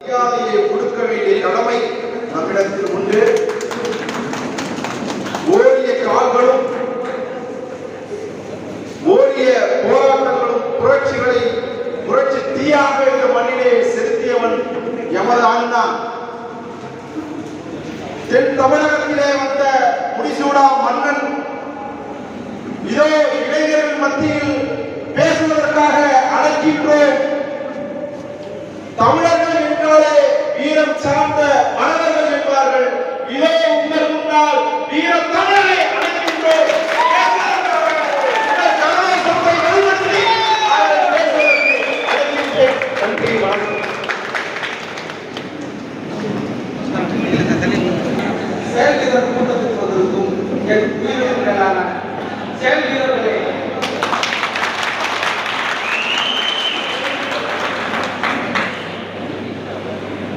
மரியாதையை கொடுக்க வேண்டிய கடமை நம்மிடத்தில் உண்டு. ஓடிய கால்களும் ஓடிய போராட்டங்களும் புரட்சிகளை புரட்சி தீயாக இந்த மண்ணிலே செலுத்தியவன் எமது அண்ணா. தென் தமிழகத்திலே வந்த முடிசூடா மன்னன் இதோ இளைஞர்கள் மத்தியில் பேசுவதற்காக அழைக்கின்றோம். தமிழர் வீரம் சார்ந்த மனவர்கள் என்பார்கள் இதோ உங்கள் முன்னால் வீரம்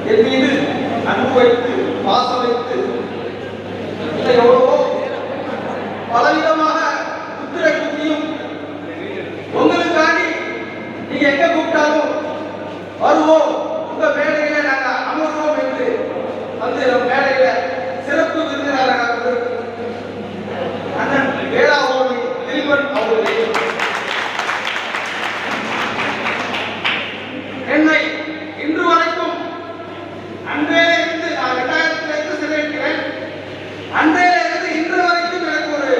என் மீது அன்பு வைத்து பாசம் வைத்து எவ்வளவோ பலவிதமாக குதிரை குத்தியும் உங்களுக்காண்டி நீங்க எங்க கூப்பிட்டாலும் வருவோம் உங்க மேடையில நாங்க அமர்வோம் என்று வந்து நம் மேடையில சிறப்பு விருந்தினராக வந்திருக்கும் அண்ணன் வேளாவோமி தில்வன் அவர்களே என்னை இன்று வரைக்கும் அன்றே இருந்து நான் இரண்டாயிரத்தி ஐந்து சிறைக்கிறேன் அன்றே இருந்து இன்று வரைக்கும் எனக்கு ஒரு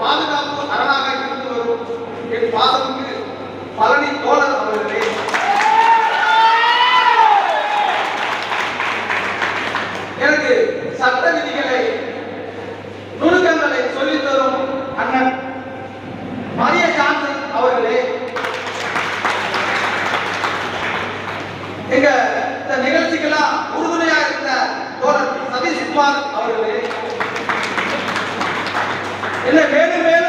பாதுகாப்பு அரணாக இருந்து வரும் என் பாதமிகு பழனி தோழர் அவர்களே எனக்கு சட்ட விதிகளை நுணுக்கங்களை சொல்லித் தரும் அண்ணன் மரிய ஜான்சன் அவர்களே எங்க இந்த நிகழ்ச்சிக்கெல்லாம் உறுதுணையா இருந்த தோழர் சதீஷ்குமார் அவர்களே என்ன மேலும் மேலும்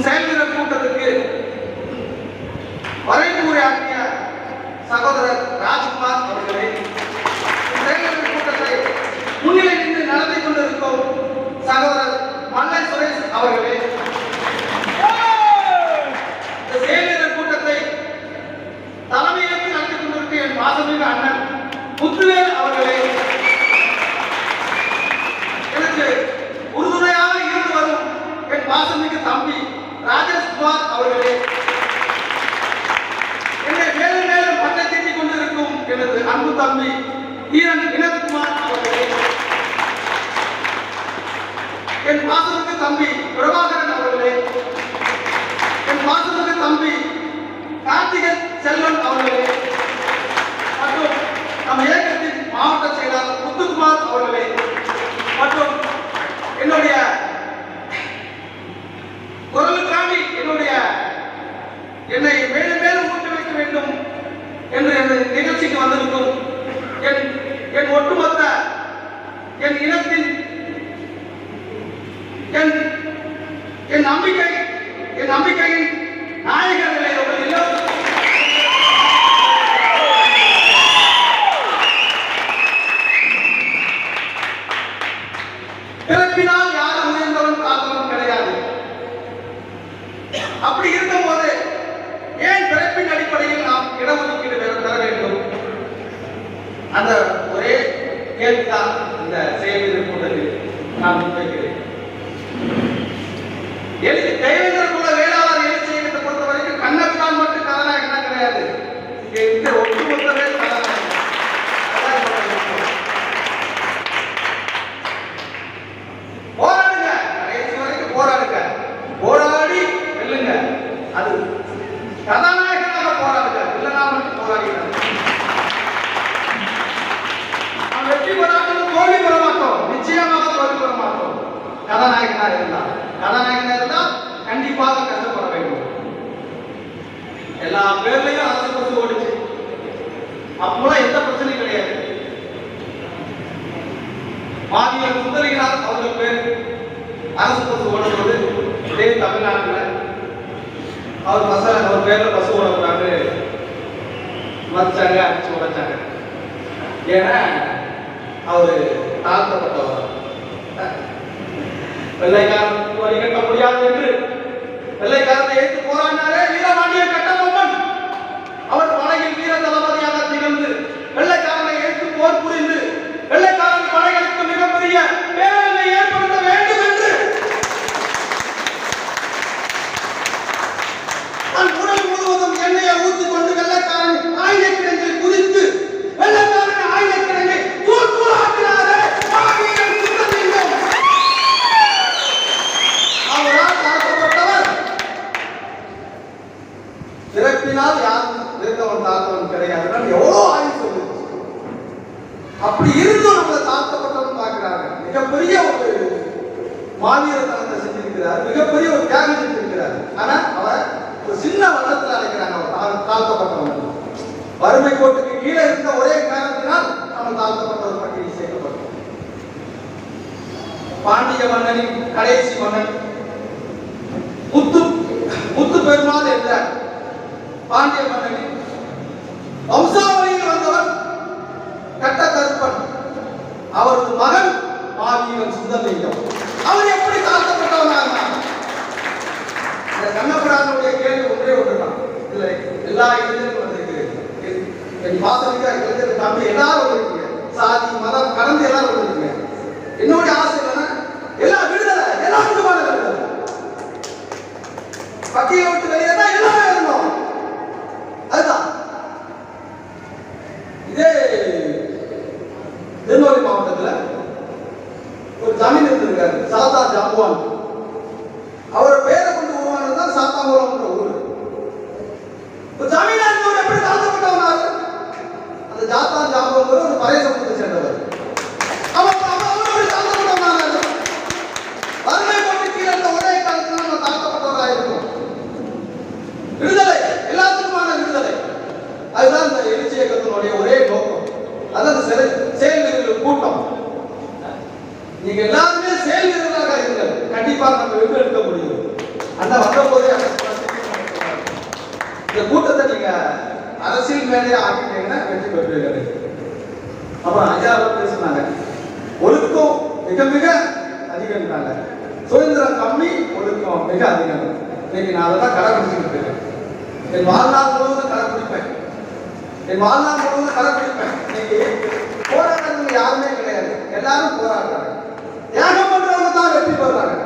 உன் செயல்திறன் கூட்டத்துக்கு வரைந்து உரையாற்றிய சகோதரர் ராஜ்குமார் அவர்களே இந்த கூட்டத்தை முன்னிலை நின்று நடத்தி கொண்டிருக்கும் சகோதரர் மல்லை சுரேஷ் அவர்களே இந்த செயல்திறன் கூட்டத்தை தலைமையேற்று நடத்தி கொண்டிருக்கும் என் பாசமிகு அண்ணன் முத்துவேல் அவர்களே எனக்கு உறுதுணையாக இருந்து வரும் என் பாசமிகு தம்பி ராஜேஷ்குமார் அவர்களே. என்னை மேலும் மேலும் பட்டை தீட்டிக் கொண்டிருக்கும் எனது அன்பு தம்பி ஈரன் வினோத்குமார் அவர்களே. என் பாசமிகு தம்பி பிரபாகரன் அவர்களே. என் பாசமிகு தம்பி கார்த்திகன் செல்வன் அவர்களே மற்றும் நம் இயக்கத்தின் மாவட்ட செயலாளர் முத்துக்குமார் அவர்களே மற்றும் என்னுடைய குரலுக்காண்டி என்னுடைய என்னை மேலும் மேலும் ஊக்குவிக்க வேண்டும் என்று இந்த நிகழ்ச்சிக்கு வந்திருக்கும் என் என் ஒட்டுமொத்த என் இனத்தின் என் நம்பிக்கை என் நம்பிக்கையின் நாயகர்களே எல்லா பேர்லயும் அரசு பஸ் ஓடுச்சு. அப்பெல்லாம் எந்த பிரச்சனையும் கிடையாது. மாநில சுந்தரிகளார் அவங்க பேர் அரசு பஸ் ஓடும்போது இதே தமிழ்நாட்டில் அவர் பஸ் அவர் பேர்ல பஸ் ஓடக்கூடாது. வச்சாங்க அடிச்சு உடைச்சாங்க. ஏன்னா அவரு தாழ்த்தப்பட்டவர். வெள்ளைக்காரன் வரி கட்ட முடியாது என்று வெள்ளைக்காரனை ஏற்று போராடினாரே வீரபாண்டிய கட்டபொம்மன் அவர் படையில் வீர தளபதியாக திகழ்ந்து வெள்ளைக்காரனை ஏற்று போர் புரிந்து வெள்ளைக்காரன் படைகளுக்கு மிகப்பெரிய பேரழிவை ஏற்படுத்த வேண்டும் என்று தன் உடல் முழுவதும் எண்ணெயை ஊற்றிக் கொண்டு வெள்ளைக்காரன் ஆயுத கிடங்கில் குதித்து வெள்ளைக்காரன் ஆயுத கிடங்கை தூள் தூளாக்கினாரே மாவீரன் அவரால் தாக்கப்பட்டவர் பிறப்பினால் யாரும் இருந்தவன் தாழ்த்தவன் கிடையாது. எவ்வளோ ஆயுள் சொல்லுச்சு அப்படி இருந்தும் நம்மளை தாழ்த்தப்பட்டவன் பார்க்கிறாங்க மிகப்பெரிய ஒரு மாவீரத்தனத்தை செஞ்சிருக்கிறார். மிகப்பெரிய ஒரு தியாகம் செஞ்சிருக்கிறார். ஆனா அவர் ஒரு சின்ன வண்ணத்தில் அழைக்கிறாங்க அவர் தாழ்- வறுமை கோட்டுக்கு கீழே இருந்த ஒரே காரணத்தினால் நம்ம தாழ்த்தப்பட்டவர் பட்டியலில் சேர்க்கப்பட்டோம் பாண்டிய மன்னனின் கடைசி மன்னன். முத்து முத்து பெருமாள் என்ற பாண்டிய மன்னனின் எல்லாரும் வந்திருக்கீங்க சாதி மதம் கடந்து எல்லாரும் வந்திருக்கீங்க என்னுடைய ஆசை என்னன்னா எல்லா விடுதலை எல்லாருக்குமான விடுதலை பட்டியலை விட்டு வெளியே தான் எல்லாமே இருந்தோம் அதுதான் இதே திருநெல்வேலி மாவட்டத்துல ஒரு ஜமீன் இருந்திருக்காரு சாத்தா ஜாம்புவான் அவர் பேரை கொண்டு உருவானது தான் சாத்தாங்குளம்ன்ற ஊர் ஒரு ஜமீனா இருந்தவர் எப்படி தாழ்த்தப்பட்டவனாரு அந்த ஜாத்தா ஜாம்புவங்கிற ஒரு பழைய சமூகத்தை சேர்ந்தவர் அவன் அவன் அவன் எப்படி தாழ்த்தப்பட்டவனாரு வறுமை போட்டு கீழே இருந்த ஒரே காலத்துல நம்ம தாழ்த்தப்பட்டவராக இருக்கோம் விடுதலை எல்லாத்துக்குமான விடுதலை அதுதான் இந்த எழுச்சி இயக்கத்தினுடைய ஒரே நோக்கம் அதான் கூட்டம். நீங்க எல்லாருமே செயல்வீரர்களாக இருங்கள். கண்டிப்பாக நம்ம வென்றெடுக்க முடியும். அந்த வந்த போதே இந்த கூட்டத்தை நீங்க அரசியல் மேலே ஆக்கிட்டீங்கன்னா வெற்றி பெற்றுவீர்கள் அப்புறம் ஐயா பேசுனாங்க பேசினாங்க. ஒழுக்கம் மிக மிக அதிகம்ன்றாங்க சுதந்திரம் கம்மி ஒழுக்கம் மிக அதிகம். இன்னைக்கு நான் அதை தான் கடைபிடிச்சுக்கிட்டு இருக்கேன். என் வாழ்நாள் முழுவதும் கடைபிடிப்பேன் என் வாழ்நாள் முழுவதும் கடைபிடிப்பேன் இன்னைக்கு போராடுறவங்க யாருமே கிடையாது. எல்லாரும் போராடுறாங்க. தியாகம் பண்றவங்க தான் வெற்றி பெறுறாங்க.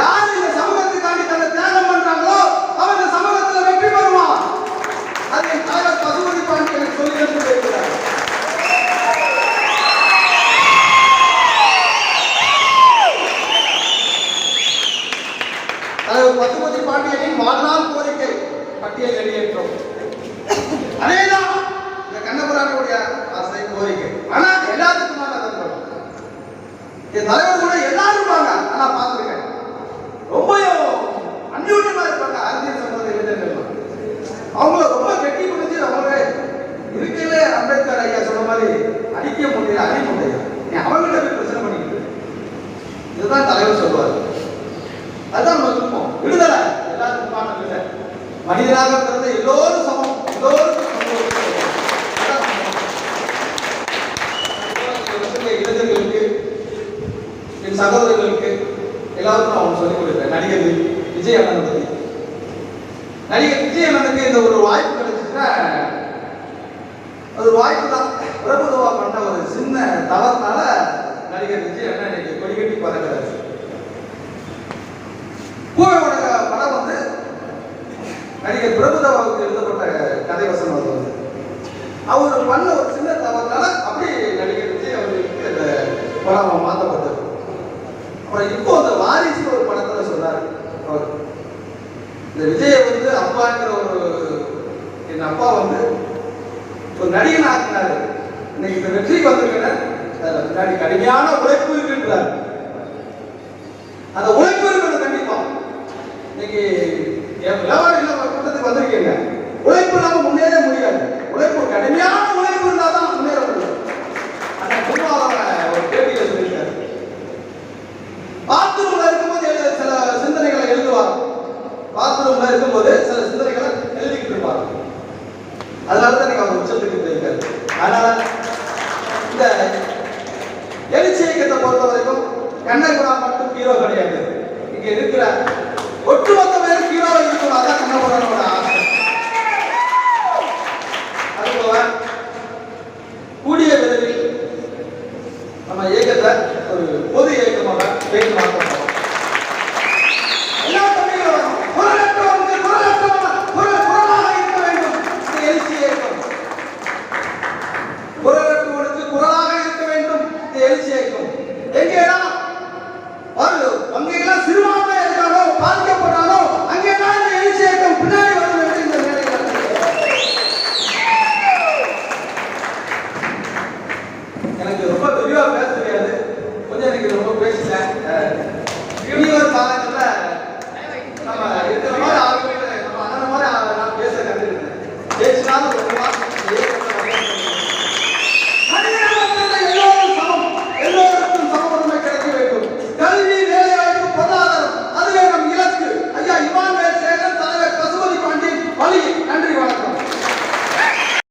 யார் இந்த சமூகத்துக்காண்டி தன்னை தியாகம் பண்றாங்களோ அவன் இந்த சமூகத்துல வெற்றி பெறுவான். அது என் தாயார் பசுமதி பாண்டி எனக்கு சொல்லி இருக்கிறார் தலைவர் பசுபதி பாண்டியனின் வாழ்நாள் கோரிக்கை பட்டியல் வெளியேற்றோம். அதேதான் இந்த கண்ணபுரானுடைய ஆசை கோரிக்கை. ஆனா எல்லாத்துக்குமான என் தலைவர் கூட எல்லாரும் வாங்க. ஆனா பார்த்துருக்கேன். ரொம்ப அந்யூன்யமா இருப்பாங்க. அரசியல் சம்பந்த இளைஞர்கள் அவங்கள ரொம்ப கெட்டி முடிஞ்சு அவங்க இருக்கவே அம்பேத்கர் ஐயா சொன்ன மாதிரி அடிக்க முடியல அடி முடியல. நீ அவங்ககிட்ட போய் பிரச்சனை பண்ணிக்கிட்டு இதுதான் தலைவர் சொல்லுவார் அதுதான் நம்ம விருப்பம். விடுதலை. எல்லாத்துக்குமான விடுதலை மனிதனாக பிறந்த எல்லோரும் சமம். எல்லோரும் சமம். அதான் நம்ம இளைஞர்களுக்கு என் சகோதரர்களுக்கு எல்லாருக்கும் அவங்க சொல்லிக் கொடுத்தேன். நடிகர் விஜய் அண்ணன் நடிகர் விஜய் அண்ணனுக்கு இந்த ஒரு வாய்ப்பு கிடைச்சிச்சுன்னா அது ஒரு வாய்ப்பு அப்பாங்கிற ஒரு என் அப்பா வந்து ஒரு நடிகன் ஆக்கினார். இன்னைக்கு இந்த வெற்றிக்கு வந்திருக்கிறேன் அதில் கடுமையான உழைப்பு இருக்குன்றார். அந்த உழைப்பு இருக்கணும் கண்டிப்பா. இன்னைக்கு என் வியாபாரிகள் கூட்டத்துக்கு வந்திருக்கீங்க. உழைப்பு இல்லாம முன்னேற முடியாது. உழைப்பு கடுமையான உழைப்பு இருந்தால் தான் முன்னேற முடியும். அந்த பொருளாதார ஒரு பேட்டியில் சொல்லியிருக்காரு. பாத்ரூம்ல இருக்கும்போது சில சிந்தனைகளை எழுதுவார். பாத்ரூம்ல இருக்கும்போது ele chega.